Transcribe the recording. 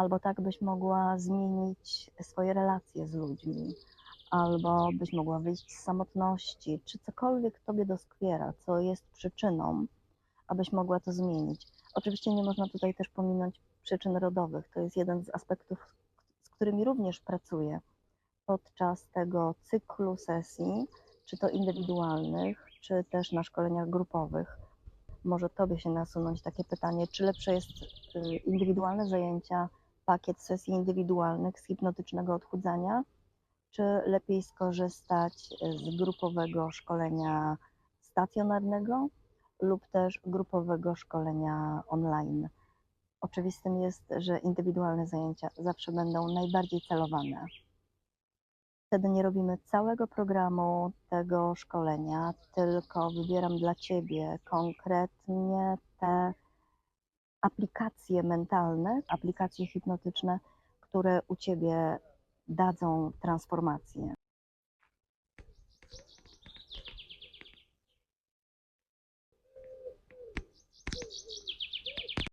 albo tak byś mogła zmienić swoje relacje z ludźmi, albo byś mogła wyjść z samotności, czy cokolwiek tobie doskwiera, co jest przyczyną, abyś mogła to zmienić. Oczywiście nie można tutaj też pominąć przyczyn rodowych. To jest jeden z aspektów, z którymi również pracuję podczas tego cyklu sesji, czy to indywidualnych, czy też na szkoleniach grupowych. Może Tobie się nasunąć takie pytanie, czy lepsze jest y, indywidualne zajęcia, pakiet sesji indywidualnych z hipnotycznego odchudzania, czy lepiej skorzystać z grupowego szkolenia stacjonarnego lub też grupowego szkolenia online. Oczywistym jest, że indywidualne zajęcia zawsze będą najbardziej celowane. Wtedy nie robimy całego programu tego szkolenia, tylko wybieram dla Ciebie konkretnie te aplikacje mentalne, aplikacje hipnotyczne, które u Ciebie dadzą transformację.